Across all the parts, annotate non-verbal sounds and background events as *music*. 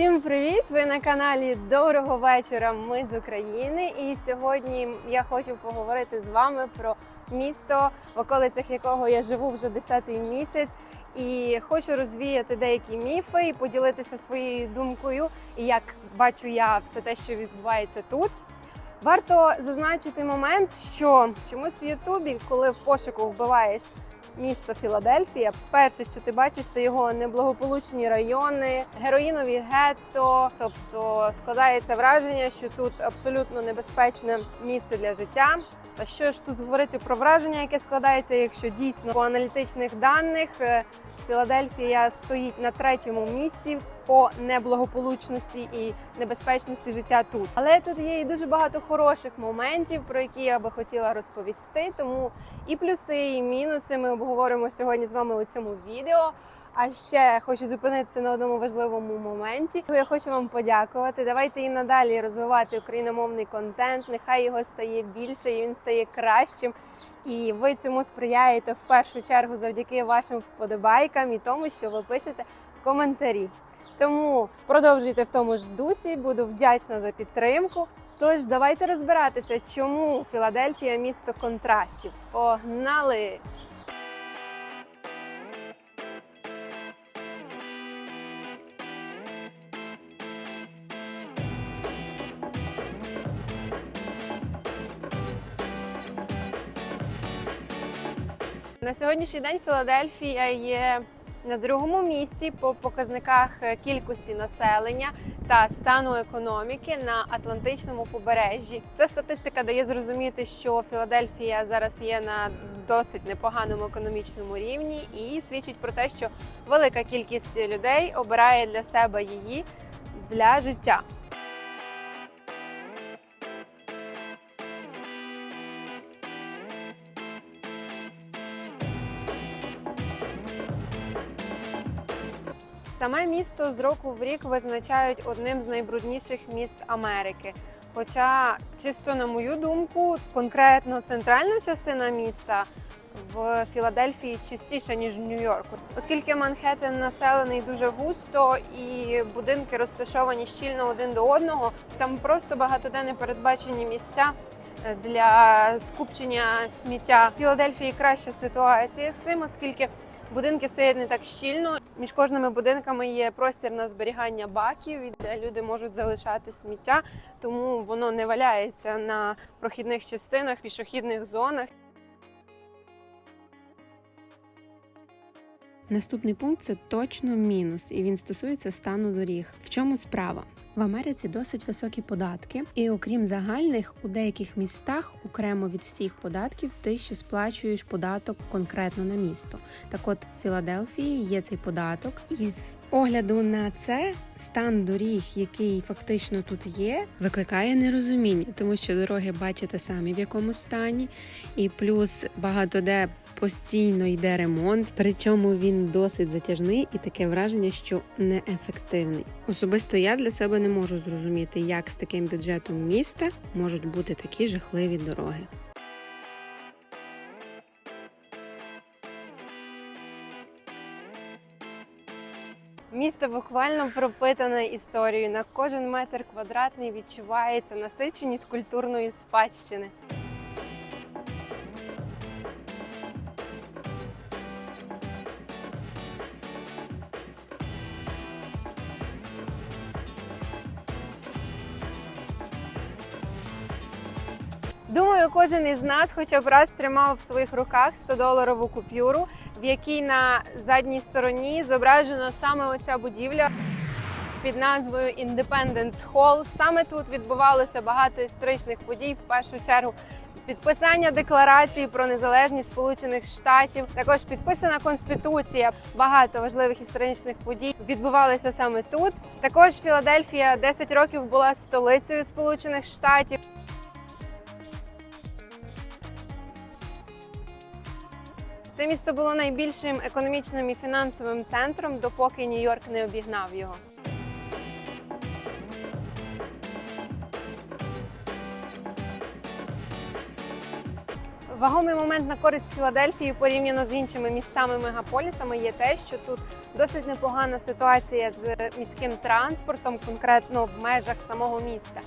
Всім привіт! Ви на каналі Доброго вечора. Ми з України. І сьогодні я хочу поговорити з вами про місто, в околицях якого я живу вже 10-й місяць. І хочу розвіяти деякі міфи і поділитися своєю думкою, і як бачу я все те, що відбувається тут. Варто зазначити момент, що чомусь в Ютубі, коли в пошуку вбиваєш місто Філадельфія, перше, що ти бачиш, це його неблагополучні райони, героїнові гетто. Тобто складається враження, що тут абсолютно небезпечне місце для життя. Та що ж тут говорити про враження, яке складається, якщо дійсно по аналітичних даних е, Філадельфія стоїть на третьому місці по неблагополучності і небезпечності життя тут. Але тут є і дуже багато хороших моментів, про які я би хотіла розповісти. Тому і плюси, і мінуси ми обговоримо сьогодні з вами у цьому відео. А ще хочу зупинитися на одному важливому моменті. Я хочу вам подякувати. Давайте і надалі розвивати україномовний контент. Нехай його стає більше і він стає кращим. І ви цьому сприяєте в першу чергу завдяки вашим вподобайкам і тому, що ви пишете коментарі. Тому продовжуйте в тому ж дусі. Буду вдячна за підтримку. Тож давайте розбиратися, чому Філадельфія місто контрастів. Погнали! На сьогоднішній день Філадельфія є на другому місці по показниках кількості населення та стану економіки на Атлантичному побережжі. Ця статистика дає зрозуміти, що Філадельфія зараз є на досить непоганому економічному рівні і свідчить про те, що велика кількість людей обирає для себе її для життя. Саме місто з року в рік визначають одним з найбрудніших міст Америки. Хоча, чисто на мою думку, конкретно центральна частина міста в Філадельфії чистіша ніж в Нью-Йорку, оскільки Манхеттен населений дуже густо і будинки розташовані щільно один до одного. Там просто багатоде непередбачені місця для скупчення сміття. Філадельфії краща ситуація з цим, оскільки Будинки стоять не так щільно. Між кожними будинками є простір на зберігання баків, де люди можуть залишати сміття, тому воно не валяється на прохідних частинах, пішохідних зонах. Наступний пункт це точно мінус, і він стосується стану доріг. В чому справа? В Америці досить високі податки, і окрім загальних, у деяких містах окремо від всіх податків ти ще сплачуєш податок конкретно на місто. Так от в Філадельфії є цей податок, і з огляду на це стан доріг, який фактично тут є, викликає нерозуміння, тому що дороги бачите самі в якому стані, і плюс багато де постійно йде ремонт, причому він досить затяжний і таке враження, що неефективний. Особисто я для себе не можу зрозуміти, як з таким бюджетом міста можуть бути такі жахливі дороги. Місто буквально пропитане історією. На кожен метр квадратний відчувається насиченість культурної спадщини. Кожен із нас хоча б раз тримав в своїх руках 100-доларову купюру, в якій на задній стороні зображена саме оця будівля під назвою Independence Hall. Саме тут відбувалося багато історичних подій. В першу чергу підписання декларації про незалежність Сполучених Штатів, також підписана конституція. Багато важливих історичних подій відбувалися саме тут. Також Філадельфія 10 років була столицею Сполучених Штатів. Це місто було найбільшим економічним і фінансовим центром, допоки Нью-Йорк не обігнав його. Вагомий момент на користь Філадельфії порівняно з іншими містами мегаполісами є те, що тут досить непогана ситуація з міським транспортом, конкретно в межах самого міста.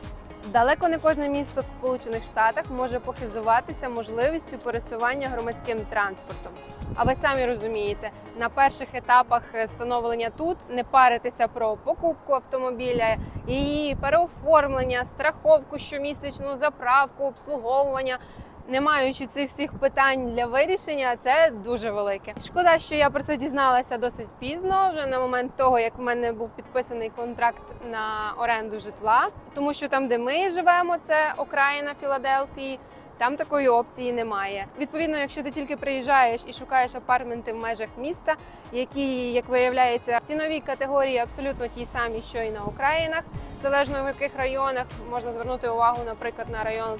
Далеко не кожне місто в Сполучених Штатах може похизуватися можливістю пересування громадським транспортом. А ви самі розумієте, на перших етапах е, становлення тут не паритися про покупку автомобіля, її переоформлення, страховку щомісячну, заправку, обслуговування. Не маючи цих всіх питань для вирішення, це дуже велике. Шкода, що я про це дізналася досить пізно, вже на момент того, як в мене був підписаний контракт на оренду житла, тому що там, де ми живемо, це окраїна Філадельфії. Там такої опції немає. Відповідно, якщо ти тільки приїжджаєш і шукаєш апартменти в межах міста, які, як виявляється, в ціновій категорії абсолютно ті самі, що і на окраїнах, залежно в яких районах можна звернути увагу, наприклад, на район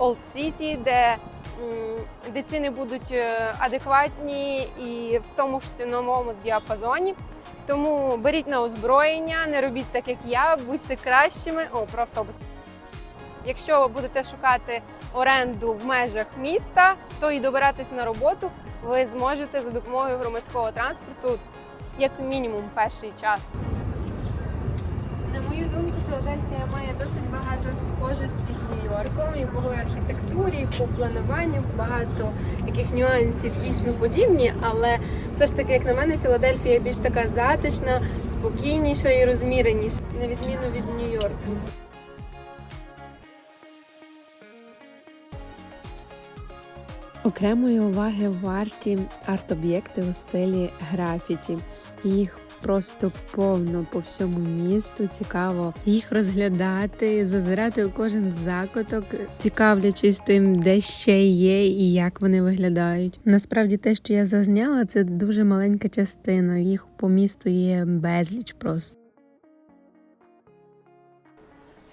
Old City, де, де ціни будуть е, адекватні і в тому ж ціновому діапазоні. Тому беріть на озброєння, не робіть так, як я, будьте кращими. О, про автобус. Якщо ви будете шукати оренду в межах міста, то і добиратись на роботу ви зможете за допомогою громадського транспорту як мінімум перший час. На мою думку, Філадельфія має досить багато схожості Нью-Йорком і по архітектурі, по плануванню, багато яких нюансів дійсно подібні, але все ж таки, як на мене, Філадельфія більш така затишна, спокійніша і розміреніша, на відміну від Нью-Йорка. Окремої уваги варті арт-об'єкти у стилі графіті. Їх просто повно по всьому місту. Цікаво їх розглядати, зазирати у кожен закуток, цікавлячись тим, де ще є і як вони виглядають. Насправді, те, що я зазняла, це дуже маленька частина. Їх по місту є безліч просто.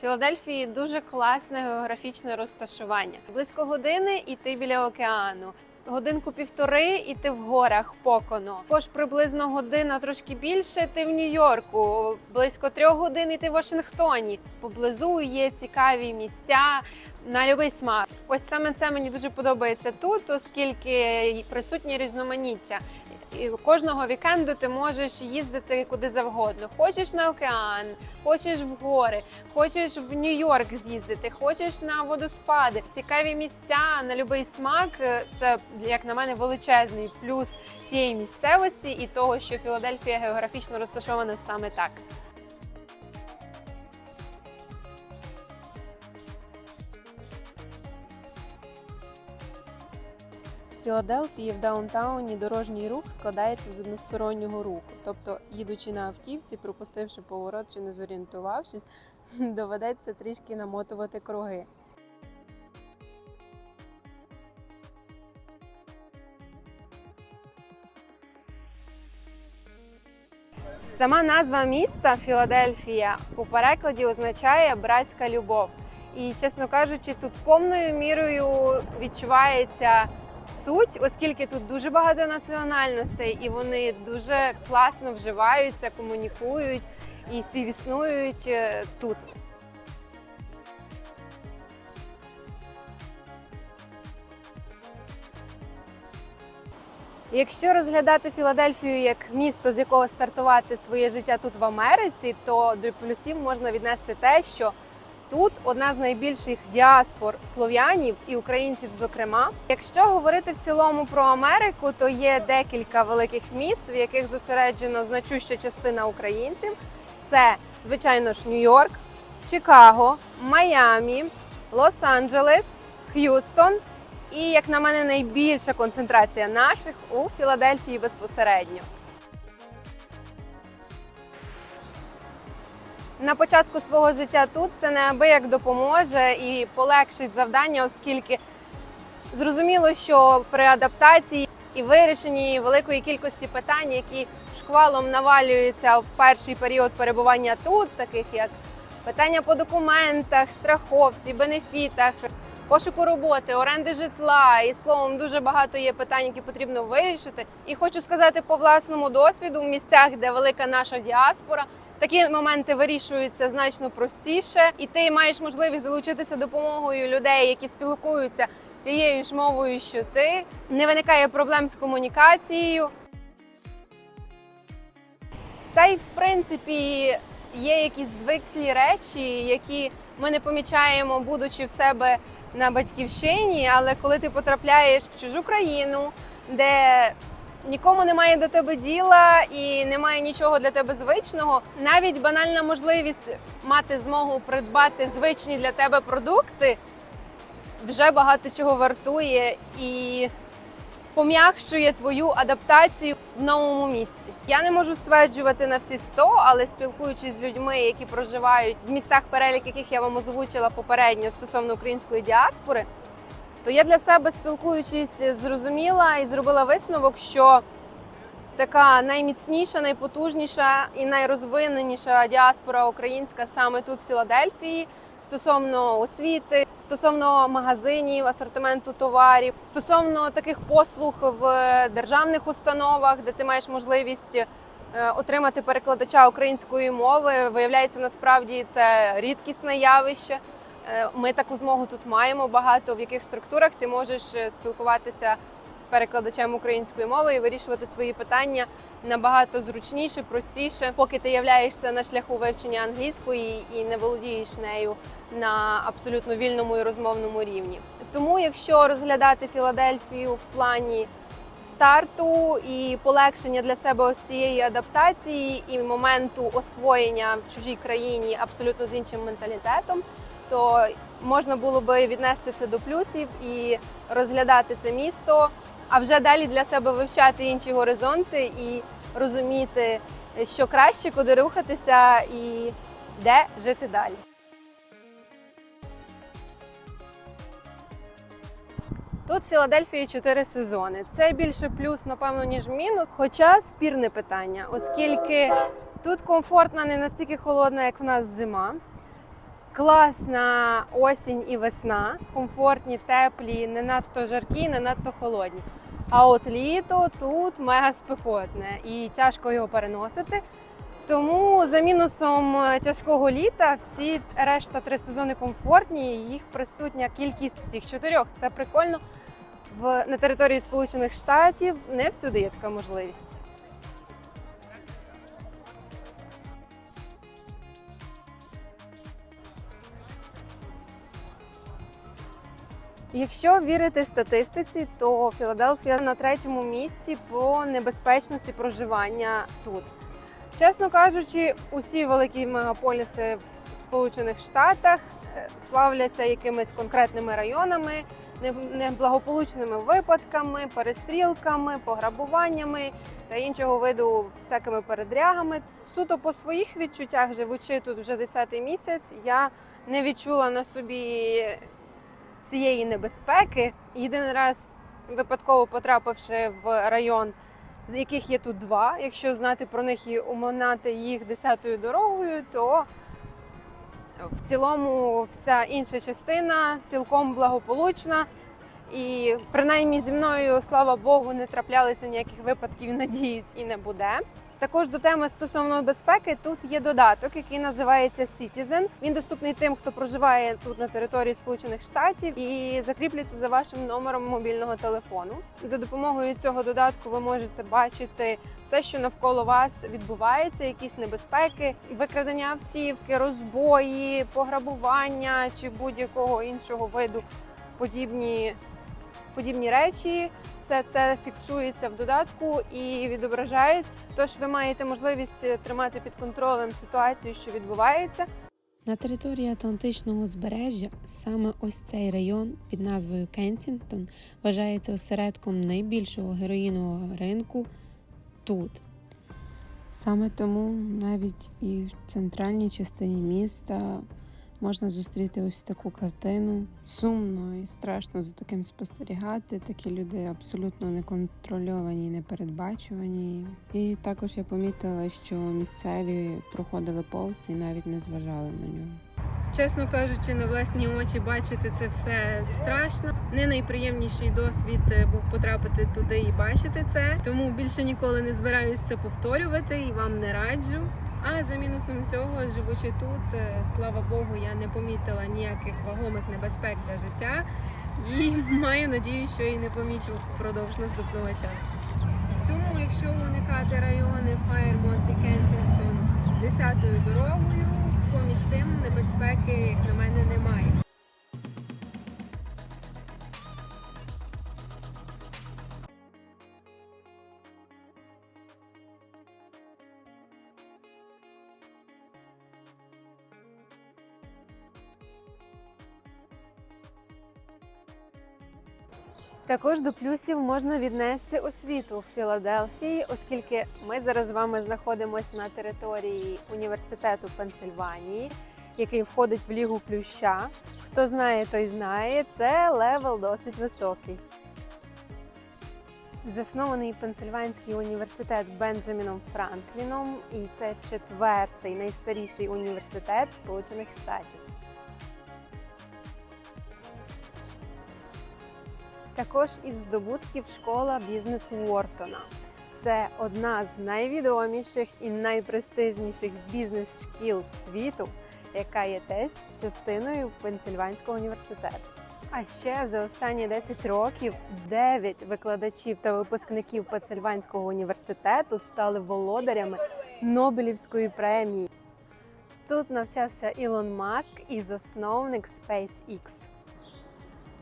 Філадельфії дуже класне географічне розташування. Близько години і ти біля океану. Годинку півтори і ти в горах покону. Також приблизно година трошки більше. Ти в Нью-Йорку. Близько трьох годин і ти в Вашингтоні. Поблизу є цікаві місця на будь-який смак. Ось саме це мені дуже подобається тут, оскільки присутнє різноманіття. Кожного вікенду ти можеш їздити куди завгодно. Хочеш на океан, хочеш в гори, хочеш в Нью-Йорк з'їздити, хочеш на водоспади. Цікаві місця на будь-який смак. Це як на мене величезний плюс цієї місцевості і того, що Філадельфія географічно розташована саме так. Філадельфії в даунтауні дорожній рух складається з одностороннього руху. Тобто, їдучи на автівці, пропустивши поворот чи не зорієнтувавшись, *laughs* доведеться трішки намотувати круги. Сама назва міста Філадельфія у перекладі означає братська любов. І, чесно кажучи, тут повною мірою відчувається суть, оскільки тут дуже багато національностей, і вони дуже класно вживаються, комунікують і співіснують е, тут. Якщо розглядати Філадельфію як місто, з якого стартувати своє життя тут в Америці, то до плюсів можна віднести те, що тут одна з найбільших діаспор слов'янів і українців, зокрема. Якщо говорити в цілому про Америку, то є декілька великих міст, в яких зосереджено значуща частина українців. Це, звичайно ж, Нью-Йорк, Чикаго, Майамі, Лос-Анджелес, Х'юстон. І, як на мене, найбільша концентрація наших у Філадельфії безпосередньо. На початку свого життя тут це неабияк допоможе і полегшить завдання, оскільки зрозуміло, що при адаптації і вирішенні великої кількості питань, які шквалом навалюються в перший період перебування тут, таких як питання по документах, страховці, бенефітах, пошуку роботи, оренди житла і словом, дуже багато є питань, які потрібно вирішити. І хочу сказати по власному досвіду, в місцях, де велика наша діаспора, такі моменти вирішуються значно простіше, і ти маєш можливість залучитися допомогою людей, які спілкуються тією ж мовою, що ти. Не виникає проблем з комунікацією. Та й в принципі є якісь звиклі речі, які ми не помічаємо, будучи в себе на батьківщині. Але коли ти потрапляєш в чужу країну, де нікому немає до тебе діла і немає нічого для тебе звичного, навіть банальна можливість мати змогу придбати звичні для тебе продукти вже багато чого вартує і пом'якшує твою адаптацію в новому місці. Я не можу стверджувати на всі 100, але спілкуючись з людьми, які проживають в містах, перелік яких я вам озвучила попередньо стосовно української діаспори, то я для себе спілкуючись зрозуміла і зробила висновок, що така найміцніша, найпотужніша і найрозвиненіша діаспора українська саме тут, в Філадельфії, стосовно освіти, стосовно магазинів, асортименту товарів, стосовно таких послуг в державних установах, де ти маєш можливість е, отримати перекладача української мови. Виявляється, насправді це рідкісне явище. Е, Ми таку змогу тут маємо багато. В яких структурах ти можеш е, спілкуватися з перекладачем української мови і вирішувати свої питання набагато зручніше, простіше, поки ти являєшся на шляху вивчення англійської і не володієш нею на абсолютно вільному і розмовному рівні. Тому, якщо розглядати Філадельфію в плані старту і полегшення для себе ось цієї адаптації і моменту освоєння в чужій країні абсолютно з іншим менталітетом, то можна було би віднести це до плюсів і розглядати це місто, а вже далі для себе вивчати інші горизонти і розуміти, що краще, куди рухатися і де жити далі. Тут в Філадельфії чотири сезони. Це більше плюс, напевно, ніж мінус. Хоча спірне питання, оскільки тут комфортна не настільки холодна, як в нас зима. Класна осінь і весна, комфортні, теплі, не надто жаркі, не надто холодні. А от літо тут мега спекотне і тяжко його переносити. Тому за мінусом е, тяжкого літа всі решта три сезони комфортні. і Їх присутня кількість всіх чотирьох. Це прикольно. В на території Сполучених Штатів не всюди є така можливість. Якщо вірити статистиці, то Філадельфія на третьому місці по небезпечності проживання тут. Чесно кажучи, усі великі мегаполіси в Сполучених Штатах е, славляться якимись конкретними районами, неблагополучними випадками, перестрілками, пограбуваннями та іншого виду всякими передрягами. Суто по своїх відчуттях, живучи тут вже 10-й місяць, я не відчула на собі цієї небезпеки. Єдиний раз випадково потрапивши в район, з яких є тут два. Якщо знати про них і уминати їх десятою дорогою, то в цілому вся інша частина цілком благополучна. І принаймні зі мною, слава Богу, не траплялися ніяких випадків, надіюсь, і не буде. Також до теми стосовно безпеки тут є додаток, який називається Citizen. Він доступний тим, хто проживає тут на території Сполучених Штатів і закріплюється за вашим номером мобільного телефону. За допомогою цього додатку ви можете бачити все, що навколо вас відбувається, якісь небезпеки, викрадення автівки, розбої, пограбування чи будь-якого іншого виду подібні, подібні речі. Все це фіксується в додатку і відображається. Тож ви маєте можливість тримати під контролем ситуацію, що відбувається. На території Атлантичного узбережжя саме ось цей район під назвою Кенсінгтон вважається осередком найбільшого героїнового ринку тут. Саме тому навіть і в центральній частині міста можна зустріти ось таку картину. Сумно і страшно за таким спостерігати. Такі люди абсолютно неконтрольовані, непередбачувані. І також я помітила, що місцеві проходили повз і навіть не зважали на нього. Чесно кажучи, на власні очі бачити це все страшно. Не найприємніший досвід е, був потрапити туди і бачити це. Тому більше ніколи не збираюсь це повторювати і вам не раджу. А за мінусом цього, живучи тут, е, слава Богу, я не помітила ніяких вагомих небезпек для життя і *laughs* маю надію, що і не помічу впродовж наступного часу. Тому, якщо уникати райони Фаєрмонт і Кенсінгтон 10-ю дорогою, поміж тим небезпеки, як на мене, немає. Також до плюсів можна віднести освіту в Філадельфії, оскільки ми зараз з вами знаходимося на території університету Пенсильванії, який входить в лігу плюща. Хто знає, той знає. Це левел досить високий. Заснований Пенсильванський університет Бенджаміном Франкліном, і це четвертий найстаріший університет Сполучених Штатів. Також із здобутків школа бізнесу Уортона. Це одна з найвідоміших і найпрестижніших бізнес-шкіл світу, яка є теж частиною Пенсильванського університету. А ще за останні 10 років 9 викладачів та випускників Пенсильванського університету стали володарями Нобелівської премії. Тут навчався Ілон Маск і засновник SpaceX.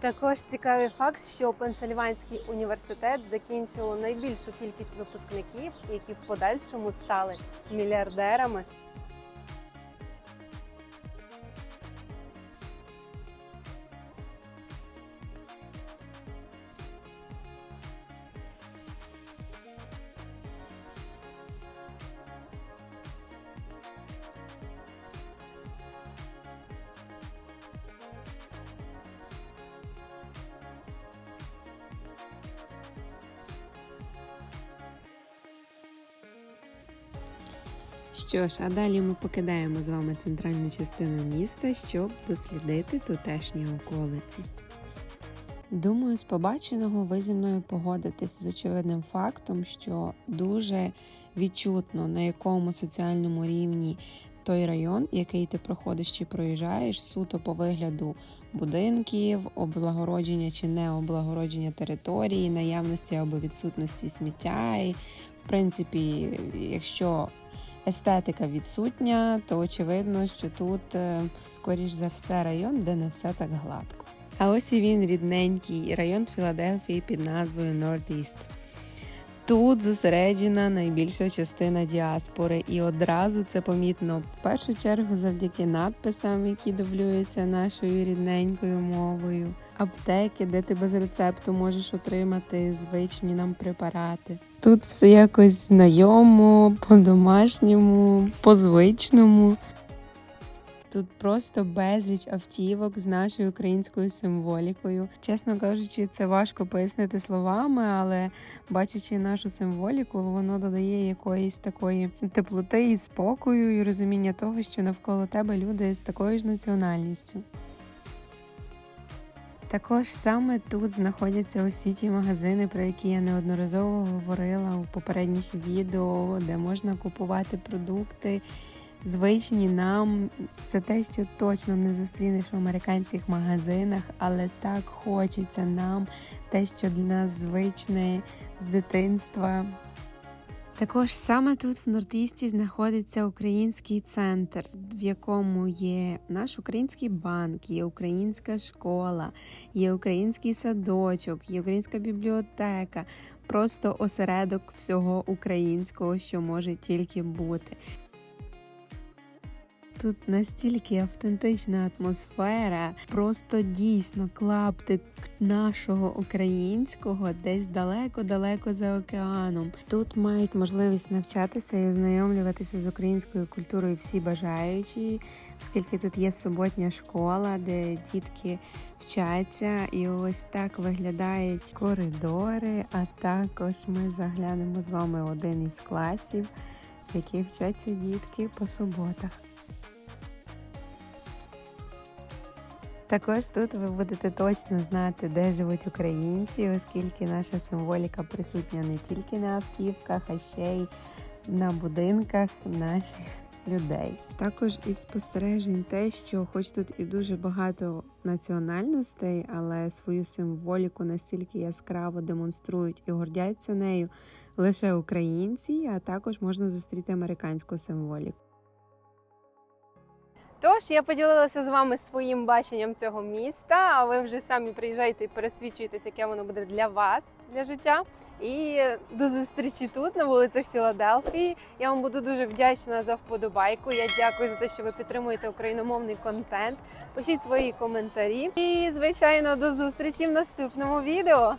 Також цікавий факт, що Пенсильванський університет закінчило найбільшу кількість випускників, які в подальшому стали мільярдерами. Що ж, а далі ми покидаємо з вами центральну частину міста, щоб дослідити тутешні околиці. Думаю, з побаченого ви зі мною погодитесь з очевидним фактом, що дуже відчутно на якому соціальному рівні той район, який ти проходиш чи проїжджаєш, суто по вигляду будинків, облагородження чи не облагородження території, наявності або відсутності сміття. І, в принципі, якщо естетика відсутня, то очевидно, що тут, е, скоріш за все, район, де не все так гладко. А ось і він рідненький район Філадельфії під назвою Northeast. Тут зосереджена найбільша частина діаспори, і одразу це помітно в першу чергу завдяки надписам, які дублюються нашою рідненькою мовою, аптеки, де ти без рецепту можеш отримати звичні нам препарати. Тут все якось знайомо, по-домашньому, по-звичному. Тут просто безліч автівок з нашою українською символікою. Чесно кажучи, це важко пояснити словами, але бачачи нашу символіку, воно додає якоїсь такої теплоти і спокою, і розуміння того, що навколо тебе люди з такою ж національністю. Також саме тут знаходяться усі ті магазини, про які я неодноразово говорила у попередніх відео, де можна купувати продукти звичні нам. Це те, що точно не зустрінеш в американських магазинах, але так хочеться нам, те, що для нас звичне з дитинства. Також саме тут в Нортісті знаходиться український центр, в якому є наш український банк, є українська школа, є український садочок, є українська бібліотека, просто осередок всього українського, що може тільки бути. Тут настільки автентична атмосфера, просто дійсно клаптик нашого українського десь далеко-далеко за океаном. Тут мають можливість навчатися і ознайомлюватися з українською культурою всі бажаючі, оскільки тут є суботня школа, де дітки вчаться, і ось так виглядають коридори. А також ми заглянемо з вами один із класів, в вчаться дітки по суботах. Також тут ви будете точно знати, де живуть українці, оскільки наша символіка присутня не тільки на автівках, а ще й на будинках наших людей. Також із спостережень те, що хоч тут і дуже багато національностей, але свою символіку настільки яскраво демонструють і гордяться нею лише українці, а також можна зустріти американську символіку. Тож я поділилася з вами своїм баченням цього міста. А ви вже самі приїжджайте і пересвідчуєтесь, яке воно буде для вас для життя. І до зустрічі тут на вулицях Філадельфії. Я вам буду дуже вдячна за вподобайку. Я дякую за те, що ви підтримуєте україномовний контент. Пишіть свої коментарі. І звичайно, до зустрічі в наступному відео.